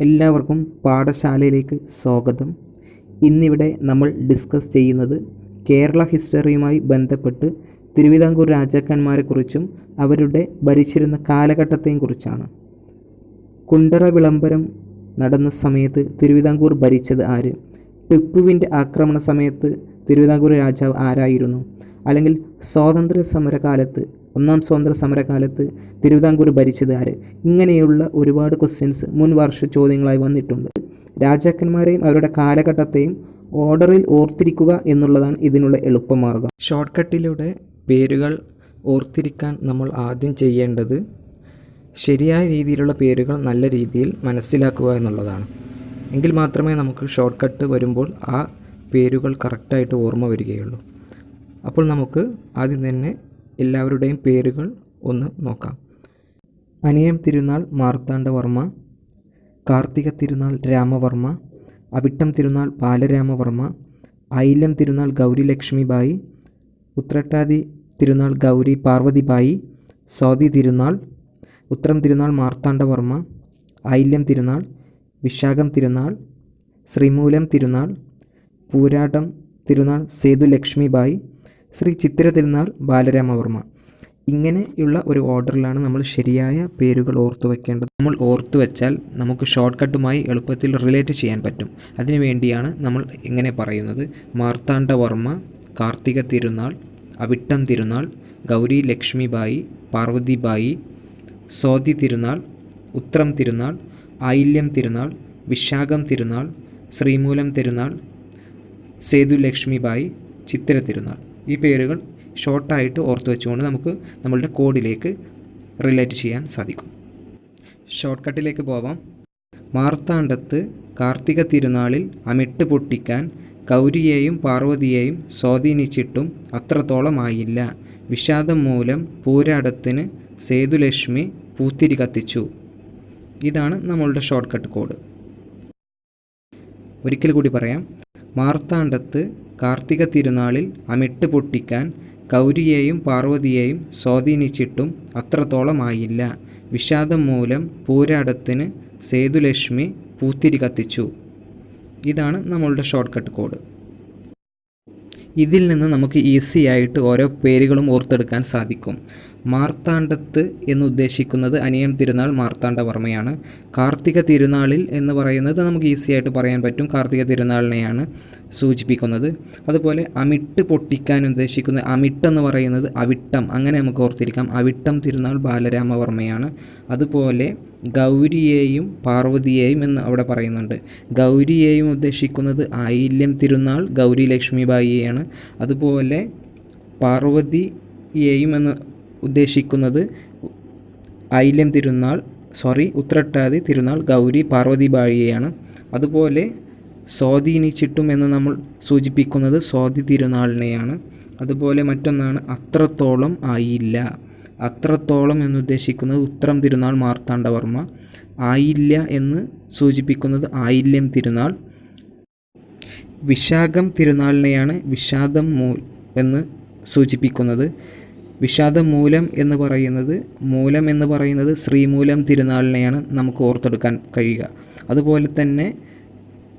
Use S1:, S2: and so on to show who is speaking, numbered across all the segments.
S1: എല്ലാവർക്കും പാഠശാലയിലേക്ക് സ്വാഗതം. ഇന്നിവിടെ നമ്മൾ ഡിസ്കസ് ചെയ്യുന്നത് കേരള ഹിസ്റ്ററിയുമായി ബന്ധപ്പെട്ട് തിരുവിതാംകൂർ രാജാക്കന്മാരെക്കുറിച്ചും അവരുടെ ഭരിച്ചിരുന്ന കാലഘട്ടത്തെയും കുറിച്ചാണ് കുണ്ടറ വിളംബരം നടന്ന സമയത്ത് തിരുവിതാംകൂർ ഭരിച്ചത് ആര്? ടിപ്പുവിന്റെ ആക്രമണ സമയത്ത് തിരുവിതാംകൂർ രാജാവ് ആരായിരുന്നു? അല്ലെങ്കിൽ സ്വാതന്ത്ര്യ സമരകാലത്ത് ഒന്നാം സ്വാതന്ത്ര്യ സമരകാലത്ത് തിരുവിതാംകൂർ ഭരിച്ചത് ആര് ഇങ്ങനെയുള്ള ഒരുപാട് ക്വസ്റ്റ്യൻസ് മുൻ വർഷ ചോദ്യങ്ങളായി വന്നിട്ടുണ്ട്. രാജാക്കന്മാരെയും അവരുടെ കാലഘട്ടത്തെയും ഓർഡറിൽ ഓർത്തിരിക്കുക എന്നുള്ളതാണ് ഇതിനുള്ള എളുപ്പമാർഗം. ഷോർട്ട് കട്ടിലൂടെ പേരുകൾ ഓർത്തിരിക്കാൻ നമ്മൾ ആദ്യം ചെയ്യേണ്ടത് ശരിയായ രീതിയിലുള്ള പേരുകൾ നല്ല രീതിയിൽ മനസ്സിലാക്കുക എന്നുള്ളതാണ്. എങ്കിൽ മാത്രമേ നമുക്ക് ഷോർട്ട് കട്ട് വരുമ്പോൾ ആ പേരുകൾ കറക്റ്റായിട്ട് ഓർമ്മ വരികയുള്ളൂ. അപ്പോൾ നമുക്ക് ആദ്യം തന്നെ എല്ലാവരുടെയും പേരുകൾ ഒന്ന് നോക്കാം. അനിയം തിരുനാൾ മാർത്താണ്ഡവർമ്മ കാർത്തിക തിരുനാൾ രാമവർമ്മ അവിട്ടം തിരുനാൾ ബാലരാമവർമ്മ ഐലം തിരുനാൾ ഗൗരി ലക്ഷ്മിബായി ഉത്രട്ടാതി തിരുനാൾ ഗൗരി പാർവതിബായി സ്വാതി തിരുനാൾ ഉത്രം തിരുനാൾ മാർത്താണ്ഡവർമ്മ ഐല്യം തിരുനാൾ വിശാഖം തിരുനാൾ ശ്രീമൂലം തിരുനാൾ പൂരാടം തിരുനാൾ സേതു ലക്ഷ്മിബായി ശ്രീ ചിത്തിര തിരുനാൾ ബാലരാമവർമ്മ ഇങ്ങനെയുള്ള ഒരു ഓർഡറിലാണ് നമ്മൾ ശരിയായ പേരുകൾ ഓർത്തു വയ്ക്കേണ്ടത് നമ്മൾ ഓർത്തു വെച്ചാൽ നമുക്ക് ഷോർട്ട് കട്ടുമായി എളുപ്പത്തിൽ റിലേറ്റ് ചെയ്യാൻ പറ്റും. അതിനു വേണ്ടിയാണ് നമ്മൾ ഇങ്ങനെ പറയുന്നത്. മാർത്താണ്ഡവർമ്മ കാർത്തിക തിരുനാൾ അവിട്ടം തിരുനാൾ ഗൗരി ലക്ഷ്മിബായി പാർവതിബായി സ്വാതി തിരുനാൾ ഉത്രം തിരുനാൾ ആയില്യം തിരുനാൾ വിശാഖം തിരുനാൾ ശ്രീമൂലം തിരുനാൾ സേതു ലക്ഷ്മിബായി ചിത്തിര തിരുനാൾ. ഈ പേരുകൾ ഷോർട്ടായിട്ട് ഓർത്ത് വെച്ചുകൊണ്ട് നമുക്ക് നമ്മളുടെ കോഡിലേക്ക് റിലേറ്റ് ചെയ്യാൻ സാധിക്കും. ഷോർട്ട് കട്ടിലേക്ക് പോവാം. മാർത്താണ്ഡത്ത് കാർത്തിക തിരുനാളിൽ അമിട്ട് പൊട്ടിക്കാൻ കൗരിയെയും പാർവതിയെയും സ്വാധീനിച്ചിട്ടും അത്രത്തോളമായില്ല വിഷാദം മൂലം പൂരാടത്തിന് സേതുലക്ഷ്മി പൂത്തിരി കത്തിച്ചു. ഇതാണ് നമ്മളുടെ ഷോർട്ട് കട്ട് കോഡ് ഒരിക്കൽ കൂടി പറയാം. മാർത്താണ്ഡത്ത് കാർത്തിക തിരുനാളിൽ അമിട്ട് പൊട്ടിക്കാൻ ഗൗരിയെയും പാർവതിയെയും സ്വാധീനിച്ചിട്ടും അത്രത്തോളമായില്ല. വിഷാദം മൂലം പൂരാടത്തിന് സേതുലക്ഷ്മി പൂത്തിരി കത്തിച്ചു. ഇതാണ് നമ്മളുടെ ഷോർട്ട് കട്ട് കോഡ്. ഇതിൽ നിന്ന് നമുക്ക് ഈസി ആയിട്ട് ഓരോ പേരുകളും ഓർത്തെടുക്കാൻ സാധിക്കും. മാർത്താണ്ഡത്ത് എന്നുദ്ദേശിക്കുന്നത് അനിയം തിരുനാൾ മാർത്താണ്ഡവർമ്മയാണ്. കാർത്തിക തിരുനാളിൽ എന്ന് പറയുന്നത് നമുക്ക് ഈസി ആയിട്ട് പറയാൻ പറ്റും. കാർത്തിക തിരുനാളിനെയാണ് സൂചിപ്പിക്കുന്നത്. അതുപോലെ അമിട്ട് പൊട്ടിക്കാൻ ഉദ്ദേശിക്കുന്ന അമിട്ടെന്ന് പറയുന്നത് അവിട്ടം. അങ്ങനെ നമുക്ക് ഓർത്തിരിക്കാം. അവിട്ടം തിരുനാൾ ബാലരാമവർമ്മയാണ്. അതുപോലെ ഗൗരിയെയും പാർവതിയെയും എന്ന് അവിടെ പറയുന്നുണ്ട്. ഗൗരിയെയും ഉദ്ദേശിക്കുന്നത് ആയില്യം തിരുനാൾ ഗൗരി ലക്ഷ്മിബായിയാണ് അതുപോലെ പാർവതിയെയും എന്ന് ഉദ്ദേശിക്കുന്നത് ഐല്യം തിരുനാൾ സോറി ഉത്രട്ടാതി തിരുനാൾ ഗൗരി പാർവതി പാർവതിബായിയെയാണ് അതുപോലെ സ്വാധീനിച്ചിട്ടും എന്ന് നമ്മൾ സൂചിപ്പിക്കുന്നത് സ്വാതി തിരുനാളിനെയാണ്. അതുപോലെ മറ്റൊന്നാണ് അത്രത്തോളം ആയില്ല. അത്രത്തോളം എന്നുദ്ദേശിക്കുന്നത് ഉത്രം തിരുനാൾ മാർത്താണ്ഡവർമ്മ. ആയില്ല എന്ന് സൂചിപ്പിക്കുന്നത് ആയില്യം തിരുനാൾ. വിശാഖം തിരുനാളിനെയാണ് വിഷാദം മൂ എന്ന് സൂചിപ്പിക്കുന്നത്. വിഷാദം മൂലം എന്ന് പറയുന്നത് മൂലം എന്ന് പറയുന്നത് ശ്രീമൂലം തിരുനാളിനെയാണ് നമുക്ക് ഓർത്തെടുക്കാൻ കഴിയുക. അതുപോലെ തന്നെ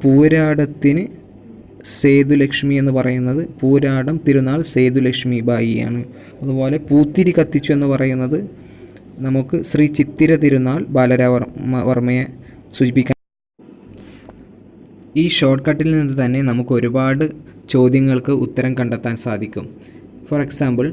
S1: പൂരാടത്തിന് സേതുലക്ഷ്മി എന്ന് പറയുന്നത് പൂരാടം തിരുനാൾ സേതുലക്ഷ്മി ബായിയാണ്. അതുപോലെ പൂത്തിരി കത്തിച്ചു എന്ന് പറയുന്നത് നമുക്ക് ശ്രീ ചിത്തിര തിരുനാൾ ബാലരാവർമ്മ വർമ്മയെ സൂചിപ്പിക്കാൻ ഈ ഷോർട്ട് കട്ടിൽ നിന്ന് തന്നെ നമുക്ക് ഒരുപാട് ചോദ്യങ്ങൾക്ക് ഉത്തരം കണ്ടെത്താൻ സാധിക്കും. ഫോർ എക്സാമ്പിൾ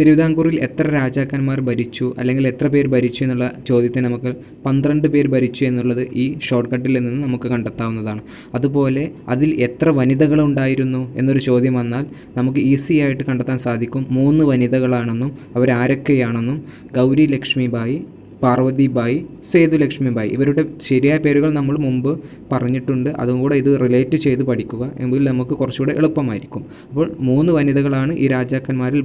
S1: തിരുവിതാംകൂറിൽ എത്ര രാജാക്കന്മാർ ഭരിച്ചു അല്ലെങ്കിൽ എത്ര പേർ ഭരിച്ചു എന്നുള്ള ചോദ്യത്തെ നമുക്ക് പന്ത്രണ്ട് പേർ ഭരിച്ചു എന്നുള്ളത് ഈ ഷോർട്ട് കട്ടിൽ നിന്ന് നമുക്ക് കണ്ടെത്താവുന്നതാണ്. അതുപോലെ അതിൽ എത്ര വനിതകളുണ്ടായിരുന്നു എന്നൊരു ചോദ്യം വന്നാൽ നമുക്ക് ഈസി ആയിട്ട് കണ്ടെത്താൻ സാധിക്കും മൂന്ന് വനിതകളാണെന്നും അവരാരൊക്കെയാണെന്നും ഗൗരി ലക്ഷ്മിബായി പാർവതിബായി സേതുലക്ഷ്മിബായി. ഇവരുടെ ശരിയായ പേരുകൾ നമ്മൾ മുമ്പ് പറഞ്ഞിട്ടുണ്ട്. അതും കൂടെ ഇത് റിലേറ്റ് ചെയ്ത് പഠിക്കുക എങ്കിൽ നമുക്ക് കുറച്ചുകൂടെ എളുപ്പമായിരിക്കും. അപ്പോൾ മൂന്ന് വനിതകളാണ് ഈ രാജാക്കന്മാരിൽ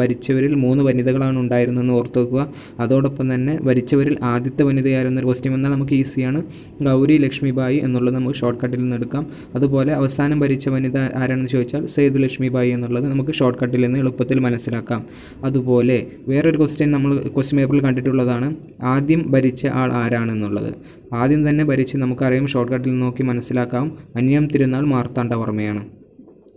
S1: ഭരിച്ചവരിൽ മൂന്ന് വനിതകളാണ് ഉണ്ടായിരുന്നതെന്ന് ഓർത്തു വെക്കുക. അതോടൊപ്പം തന്നെ ഭരിച്ചവരിൽ ആദ്യത്തെ വനിതയായിരുന്നൊരു ക്വസ്റ്റ്യൻ വന്നാൽ നമുക്ക് ഈസിയാണ്. ഗൗരി ലക്ഷ്മിബായി എന്നുള്ളത് നമുക്ക് ഷോർട്ട് കട്ടിൽ നിന്ന് എടുക്കാം. അതുപോലെ അവസാനം ഭരിച്ച വനിത ആരാണെന്ന് ചോദിച്ചാൽ സേതു ലക്ഷ്മിബായി എന്നുള്ളത് നമുക്ക് ഷോർട്ട് കട്ടിൽ നിന്ന് എളുപ്പത്തിൽ മനസ്സിലാക്കാം. അതുപോലെ വേറൊരു ക്വസ്റ്റ്യൻ നമ്മൾ ക്വസ്റ്റ്യൻ പേപ്പറിൽ കണ്ടിട്ടുള്ളതാണ്. ആദ്യം ഭരിച്ച ആൾ ആരാണെന്നുള്ളത്. ആദ്യം തന്നെ ഭരിച്ച് നമുക്കറിയാം ഷോർട്ട് കട്ടിൽ നോക്കി മനസ്സിലാക്കാം. അന്യം തിരുനാൾ മാർത്താണ്ഡവർമ്മയാണ്.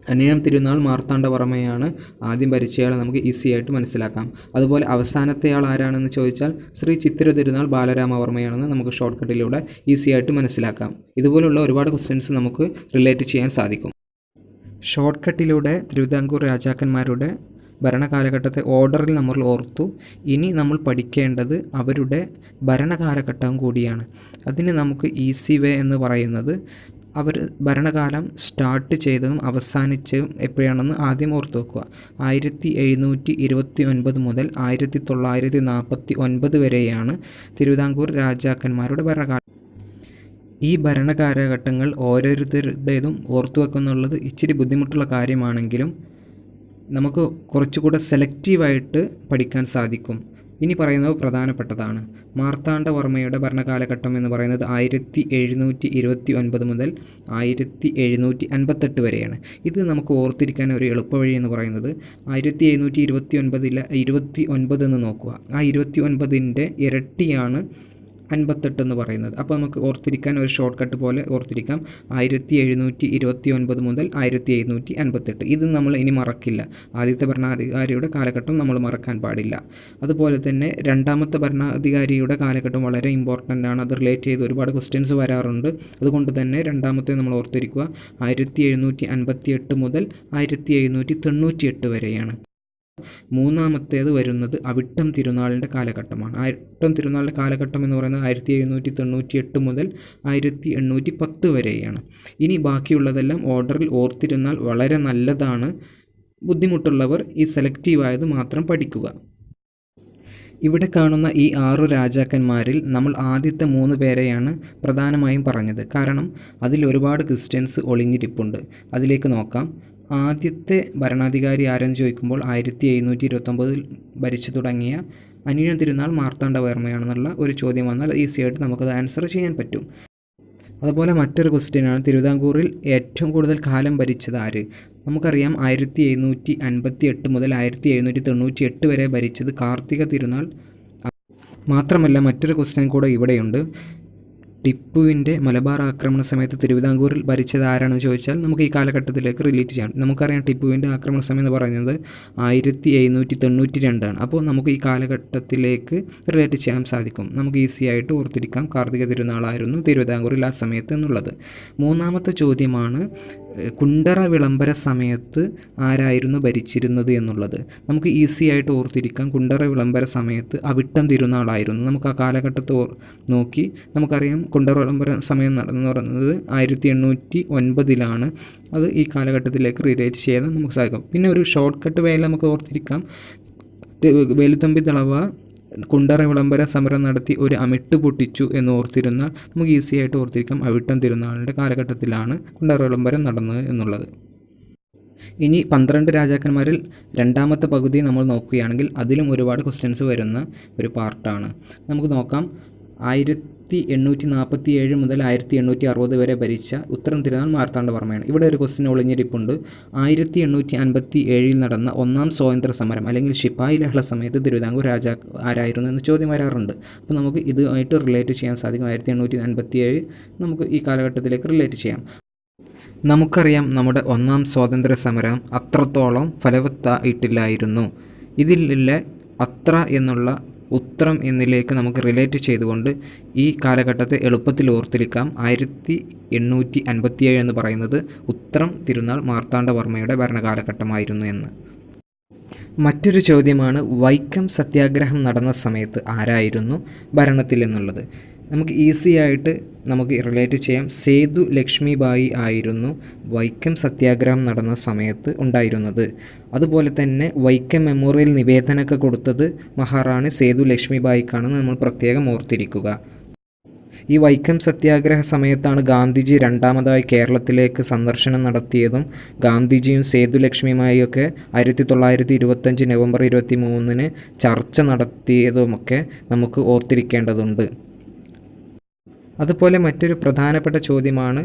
S1: അന്യം തിരുനാൾ മാർത്താണ്ഡവർമ്മയാണ് ആദ്യം ഭരിച്ചയാൾ നമുക്ക് ഈസി ആയിട്ട് മനസ്സിലാക്കാം. അതുപോലെ അവസാനത്തെ ആൾ ആരാണെന്ന് ചോദിച്ചാൽ ശ്രീ ചിത്തിര തിരുനാൾ ബാലരാമവർമ്മയാണെന്ന് നമുക്ക് ഷോർട്ട് കട്ടിലൂടെ ഈസി ആയിട്ട് മനസ്സിലാക്കാം. ഇതുപോലുള്ള ഒരുപാട് ക്വസ്റ്റ്യൻസ് നമുക്ക് റിലേറ്റ് ചെയ്യാൻ സാധിക്കും. ഷോർട്ട് കട്ടിലൂടെ തിരുവിതാംകൂർ രാജാക്കന്മാരുടെ ഭരണകാലഘട്ടത്തെ ഓർഡറിൽ നമ്മൾ ഓർത്തു. ഇനി നമ്മൾ പഠിക്കേണ്ടത് അവരുടെ ഭരണകാലഘട്ടം കൂടിയാണ്. അതിന് നമുക്ക് ഈസി വേ എന്ന് പറയുന്നത് അവർ ഭരണകാലം സ്റ്റാർട്ട് ചെയ്തതും അവസാനിച്ചതും എപ്പോഴാണെന്ന് ആദ്യം ഓർത്ത് വെക്കുക. ആയിരത്തി എഴുന്നൂറ്റി ഇരുപത്തി ഒൻപത് മുതൽ ആയിരത്തി തൊള്ളായിരത്തി നാൽപ്പത്തി ഒൻപത് വരെയാണ് തിരുവിതാംകൂർ രാജാക്കന്മാരുടെ ഭരണകാലം. ഈ ഭരണകാലഘട്ടങ്ങൾ ഓരോരുത്തരുടേതും ഓർത്തു വെക്കുന്നുള്ളത് ഇച്ചിരി ബുദ്ധിമുട്ടുള്ള കാര്യമാണെങ്കിലും നമുക്ക് കുറച്ചുകൂടെ സെലക്റ്റീവായിട്ട് പഠിക്കാൻ സാധിക്കും. ഇനി പറയുന്നത് പ്രധാനപ്പെട്ടതാണ്. മാർത്താണ്ഡവർമ്മയുടെ ഭരണകാലഘട്ടം എന്ന് പറയുന്നത് ആയിരത്തി എഴുന്നൂറ്റി ഇരുപത്തി ഒൻപത് മുതൽ ആയിരത്തി എഴുന്നൂറ്റി അൻപത്തെട്ട് വരെയാണ്. ഇത് നമുക്ക് ഓർത്തിരിക്കാൻ ഒരു എളുപ്പവഴി എന്ന് പറയുന്നത് ആയിരത്തി എഴുന്നൂറ്റി ഇരുപത്തി ഒൻപതിലെ ഇരുപത്തി ഒൻപത് എന്ന് നോക്കുക. ആ ഇരുപത്തി ഒൻപതിന്റെ ഇരട്ടിയാണ് അൻപത്തെട്ട് എന്ന് പറയുന്നത്. അപ്പോൾ നമുക്ക് ഓർത്തിരിക്കാൻ ഒരു ഷോർട്ട് കട്ട് പോലെ ഓർത്തിരിക്കാം. ആയിരത്തി എഴുന്നൂറ്റി ഇരുപത്തി ഒൻപത് മുതൽ ആയിരത്തി എഴുന്നൂറ്റി അൻപത്തെട്ട് ഇത് നമ്മൾ ഇനി മറക്കില്ല. ആദ്യത്തെ ഭരണാധികാരിയുടെ കാലഘട്ടം നമ്മൾ മറക്കാൻ പാടില്ല. അതുപോലെ തന്നെ രണ്ടാമത്തെ ഭരണാധികാരിയുടെ കാലഘട്ടം വളരെ ഇമ്പോർട്ടന്റ് ആണ്. അത് റിലേറ്റ് ചെയ്ത് ഒരുപാട് ക്വസ്റ്റ്യൻസ് വരാറുണ്ട്. അതുകൊണ്ട് തന്നെ രണ്ടാമത്തെ നമ്മൾ ഓർത്തിരിക്കുക. ആയിരത്തി എഴുന്നൂറ്റി അൻപത്തി എട്ട് മുതൽ ആയിരത്തി എഴുന്നൂറ്റി തൊണ്ണൂറ്റി എട്ട് വരെയാണ്. മൂന്നാമത്തേത് വരുന്നത് അവിട്ടം തിരുനാളിന്റെ കാലഘട്ടമാണ്. അവിട്ടം തിരുനാളിന്റെ കാലഘട്ടം എന്ന് പറയുന്നത് ആയിരത്തി എഴുന്നൂറ്റി തൊണ്ണൂറ്റി എട്ട് മുതൽ ആയിരത്തി എണ്ണൂറ്റി പത്ത് വരെയാണ്. ഇനി ബാക്കിയുള്ളതെല്ലാം ഓർഡറിൽ ഓർത്തിരുന്നാൽ വളരെ നല്ലതാണ്. ബുദ്ധിമുട്ടുള്ളവർ ഈ സെലക്റ്റീവായത് മാത്രം പഠിക്കുക. ഇവിടെ കാണുന്ന ഈ ആറു രാജാക്കന്മാരിൽ നമ്മൾ ആദ്യത്തെ മൂന്ന് പേരെയാണ് പ്രധാനമായും പറഞ്ഞത്. കാരണം അതിൽ ഒരുപാട് ക്രിസ്ത്യൻസ് ഒളിഞ്ഞിരിപ്പുണ്ട്. അതിലേക്ക് നോക്കാം. ആദ്യത്തെ ഭരണാധികാരി ആരെന്ന് ചോദിക്കുമ്പോൾ ആയിരത്തി എഴുന്നൂറ്റി ഇരുപത്തൊമ്പതിൽ ഭരിച്ചു തുടങ്ങിയ അനിഴം തിരുനാൾ മാർത്താണ്ഡവർമ്മയാണെന്നുള്ള ഒരു ചോദ്യം വന്നാൽ ഈസി ആയിട്ട് നമുക്കത് ആൻസർ ചെയ്യാൻ പറ്റും. അതുപോലെ മറ്റൊരു ക്വസ്റ്റ്യനാണ് തിരുവിതാംകൂറിൽ ഏറ്റവും കൂടുതൽ കാലം ഭരിച്ചത് ആര്? നമുക്കറിയാം ആയിരത്തി എഴുന്നൂറ്റി അൻപത്തി എട്ട് മുതൽ ആയിരത്തി എഴുന്നൂറ്റി തൊണ്ണൂറ്റി എട്ട് വരെ ഭരിച്ചത് കാർത്തിക തിരുനാൾ. മാത്രമല്ല മറ്റൊരു ക്വസ്റ്റ്യൻ കൂടെ ഇവിടെയുണ്ട്. ടിപ്പുവിന്റെ മലബാർ ആക്രമണ സമയത്ത് തിരുവിതാംകൂറിൽ ഭരിച്ചത് ആരാണെന്ന് ചോദിച്ചാൽ നമുക്ക് ഈ കാലഘട്ടത്തിലേക്ക് റിലേറ്റ് ചെയ്യാം. നമുക്കറിയാം ടിപ്പുവിന്റെ ആക്രമണ സമയം എന്ന് പറയുന്നത് ആയിരത്തി എഴുന്നൂറ്റി തൊണ്ണൂറ്റി രണ്ടാണ് അപ്പോൾ നമുക്ക് ഈ കാലഘട്ടത്തിലേക്ക് റിലേറ്റ് ചെയ്യാൻ സാധിക്കും. നമുക്ക് ഈസി ആയിട്ട് ഓർത്തിരിക്കാം കാർത്തിക തിരുനാളായിരുന്നു തിരുവിതാംകൂറിൽ ആ സമയത്ത് എന്നുള്ളത്. മൂന്നാമത്തെ ചോദ്യമാണ് കുണ്ടറ വിളംബര സമയത്ത് ആരായിരുന്നു ഭരിച്ചിരുന്നത് എന്നുള്ളത്. നമുക്ക് ഈസി ആയിട്ട് ഓർത്തിരിക്കാം. കുണ്ടറ വിളംബര സമയത്ത് അവിട്ടം തിരുനാളായിരുന്നു. നമുക്ക് ആ കാലഘട്ടത്തെ നോക്കി നമുക്കറിയാം കുണ്ടറ വിളംബര സമയം നടന്നു പറയുന്നത് ആയിരത്തി എണ്ണൂറ്റി ഒൻപതിലാണ് അത് ഈ കാലഘട്ടത്തിലേക്ക് റിലേറ്റ് ചെയ്യാൻ നമുക്ക് സാധിക്കും. പിന്നെ ഒരു ഷോർട്ട് കട്ട് വേല നമുക്ക് ഓർത്തിരിക്കാം. വേലുത്തമ്പി തളവ കുണ്ടറ വിളംബര സമരം നടത്തി ഒരു അമിട്ട് പൊട്ടിച്ചു എന്ന് ഓർത്തിരുന്നാൽ നമുക്ക് ഈസി ആയിട്ട് ഓർത്തിരിക്കാം അവിട്ടം തിരുനാളിന്റെ കാലഘട്ടത്തിലാണ് കുണ്ടറ വിളംബരം നടന്നത് എന്നുള്ളത്. ഇനി പന്ത്രണ്ട് രാജാക്കന്മാരിൽ രണ്ടാമത്തെ പകുതി നമ്മൾ നോക്കുകയാണെങ്കിൽ അതിലും ഒരുപാട് ക്വസ്റ്റ്യൻസ് വരുന്ന ഒരു പാർട്ടാണ് നമുക്ക് നോക്കാം. ആയിരത്തി എണ്ണൂറ്റി നാൽപ്പത്തി ഏഴ് മുതൽ ആയിരത്തി എണ്ണൂറ്റി അറുപത് വരെ ഭരിച്ച ഉത്തരം തിരുനാൾ മാർത്താണ്ഡവർമ്മയാണ് ഇവിടെ ഒരു ക്വസ്റ്റ്യൻ ഒളിഞ്ഞിരിപ്പുണ്ട്. ആയിരത്തി എണ്ണൂറ്റി അൻപത്തി ഏഴിൽ നടന്ന ഒന്നാം സ്വാതന്ത്ര്യ സമരം അല്ലെങ്കിൽ ശിപ്പായി ലഹള സമയത്ത് തിരുവിതാംകൂർ രാജാ ആരായിരുന്നു എന്ന് ചോദ്യം വരാറുണ്ട്. അപ്പോൾ നമുക്ക് ഇതുമായിട്ട് റിലേറ്റ് ചെയ്യാൻ സാധിക്കും. ആയിരത്തി എണ്ണൂറ്റി അൻപത്തി ഏഴ് നമുക്ക് ഈ കാലഘട്ടത്തിലേക്ക് റിലേറ്റ് ചെയ്യാം. നമുക്കറിയാം നമ്മുടെ ഒന്നാം സ്വാതന്ത്ര്യ സമരം അത്രത്തോളം ഫലവത്തായിട്ടില്ലായിരുന്നു. ഇതിലെ അത്ര എന്നുള്ള ഉത്രം എന്നിലേക്ക് നമുക്ക് റിലേറ്റ് ചെയ്തുകൊണ്ട് ഈ കാലഘട്ടത്തെ എളുപ്പത്തിൽ ഓർത്തിരിക്കാം. ആയിരത്തി എണ്ണൂറ്റി അൻപത്തിയേഴ് എന്ന് പറയുന്നത് ഉത്രം തിരുനാൾ മാർത്താണ്ഡവർമ്മയുടെ ഭരണകാലഘട്ടമായിരുന്നു എന്ന്. മറ്റൊരു ചോദ്യമാണ് വൈക്കം സത്യാഗ്രഹം നടന്ന സമയത്ത് ആരായിരുന്നു ഭരണത്തിൽ എന്നുള്ളത്? നമുക്ക് ഈസി ആയിട്ട് നമുക്ക് റിലേറ്റ് ചെയ്യാം. സേതു ലക്ഷ്മിബായി ആയിരുന്നു വൈക്കം സത്യാഗ്രഹം നടന്ന സമയത്ത് ഉണ്ടായിരുന്നത്. അതുപോലെ തന്നെ വൈക്കം മെമ്മോറിയൽ നിവേദനമൊക്കെ കൊടുത്തത് മഹാറാണി സേതു ലക്ഷ്മിബായിക്കാണെന്ന് നമ്മൾ പ്രത്യേകം ഓർത്തിരിക്കുക. ഈ വൈക്കം സത്യാഗ്രഹ സമയത്താണ് ഗാന്ധിജി രണ്ടാമതായി കേരളത്തിലേക്ക് സന്ദർശനം നടത്തിയതും ഗാന്ധിജിയും സേതു ഒക്കെ ആയിരത്തി തൊള്ളായിരത്തി ഇരുപത്തഞ്ച് നവംബർ ഇരുപത്തി മൂന്നിന് ചർച്ച നടത്തിയതുമൊക്കെ നമുക്ക് ഓർത്തിരിക്കേണ്ടതുണ്ട്. അതുപോലെ മറ്റൊരു പ്രധാനപ്പെട്ട ചോദ്യമാണ്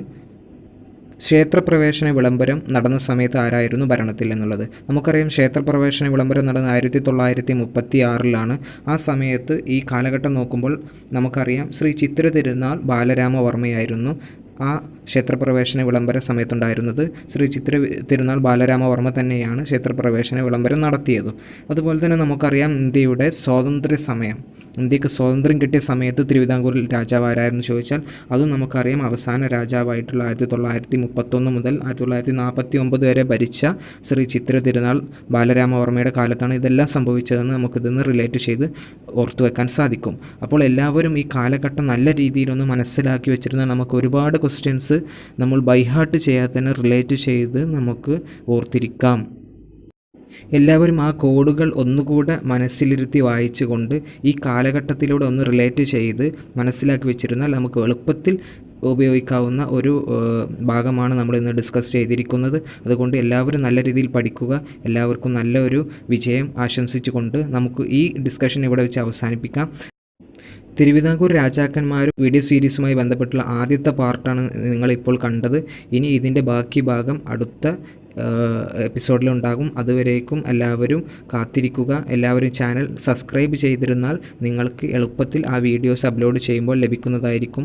S1: ക്ഷേത്രപ്രവേശന വിളംബരം നടന്ന സമയത്ത് ആരായിരുന്നു ഭരണത്തിൽ എന്നുള്ളത്. നമുക്കറിയാം ക്ഷേത്രപ്രവേശന വിളംബരം നടന്ന ആയിരത്തി തൊള്ളായിരത്തി മുപ്പത്തി ആറിലാണ് ആ സമയത്ത് ഈ കാലഘട്ടം നോക്കുമ്പോൾ നമുക്കറിയാം ശ്രീ ചിത്ര തിരുനാൾ ബാലരാമവർമ്മയായിരുന്നു ആ ക്ഷേത്രപ്രവേശന വിളംബര സമയത്തുണ്ടായിരുന്നത്. ശ്രീ ചിത്ര തിരുനാൾ ബാലരാമവർമ്മ തന്നെയാണ് ക്ഷേത്രപ്രവേശന വിളംബരം നടത്തിയത്. അതുപോലെ തന്നെ നമുക്കറിയാം ഇന്ത്യയുടെ സ്വാതന്ത്ര്യ സമയം ഇന്ത്യയ്ക്ക് സ്വാതന്ത്ര്യം കിട്ടിയ സമയത്ത് തിരുവിതാംകൂറിൽ രാജാവ് ആരായിരുന്നു ചോദിച്ചാൽ അതും നമുക്കറിയാം അവസാന രാജാവായിട്ടുള്ള ആയിരത്തി തൊള്ളായിരത്തി മുപ്പത്തൊന്ന് മുതൽ ആയിരത്തി തൊള്ളായിരത്തി നാൽപ്പത്തി ഒമ്പത് വരെ ഭരിച്ച ശ്രീ ചിത്ര തിരുനാൾ ബാലരാമവർമ്മയുടെ കാലത്താണ് ഇതെല്ലാം സംഭവിച്ചതെന്ന് നമുക്കിതെന്ന് റിലേറ്റ് ചെയ്ത് ഓർത്തു വെക്കാൻ സാധിക്കും. അപ്പോൾ എല്ലാവരും ഈ കാലഘട്ടം നല്ല രീതിയിലൊന്ന് മനസ്സിലാക്കി വെച്ചിരുന്നാൽ നമുക്ക് ഒരുപാട് ക്വസ്റ്റ്യൻസ് നമ്മൾ ബൈഹാർട്ട് ചെയ്യാതെ തന്നെ റിലേറ്റ് ചെയ്ത് നമുക്ക് ഓർത്തിരിക്കാം. എല്ലാവരും ആ കോഡുകൾ ഒന്നുകൂടെ മനസ്സിലിരുത്തി വായിച്ചുകൊണ്ട് ഈ കാലഘട്ടത്തിലൂടെ ഒന്ന് റിലേറ്റ് ചെയ്ത് മനസ്സിലാക്കി വെച്ചിരുന്നാൽ നമുക്ക് എളുപ്പത്തിൽ ഉപയോഗിക്കാവുന്ന ഒരു ഭാഗമാണ് നമ്മൾ ഇന്ന് ഡിസ്കസ് ചെയ്തിരിക്കുന്നത്. അതുകൊണ്ട് എല്ലാവരും നല്ല രീതിയിൽ പഠിക്കുക എല്ലാവർക്കും നല്ലൊരു വിജയം ആശംസിച്ചുകൊണ്ട് നമുക്ക് ഈ ഡിസ്കഷൻ ഇവിടെ വെച്ച് അവസാനിപ്പിക്കാം. തിരുവിതാംകൂർ രാജാക്കന്മാരും വീഡിയോ സീരീസുമായി ബന്ധപ്പെട്ടുള്ള ആദ്യത്തെ പാർട്ടാണ് നിങ്ങളിപ്പോൾ കണ്ടത്. ഇനി ഇതിന്റെ ബാക്കി ഭാഗം അടുത്ത എപ്പിസോഡിലുണ്ടാകും അതുവരേക്കും എല്ലാവരും കാത്തിരിക്കുക. എല്ലാവരും ചാനൽ സബ്സ്ക്രൈബ് ചെയ്തിരുന്നാൽ നിങ്ങൾക്ക് എളുപ്പത്തിൽ ആ വീഡിയോസ് അപ്ലോഡ് ചെയ്യുമ്പോൾ ലഭിക്കുന്നതായിരിക്കും.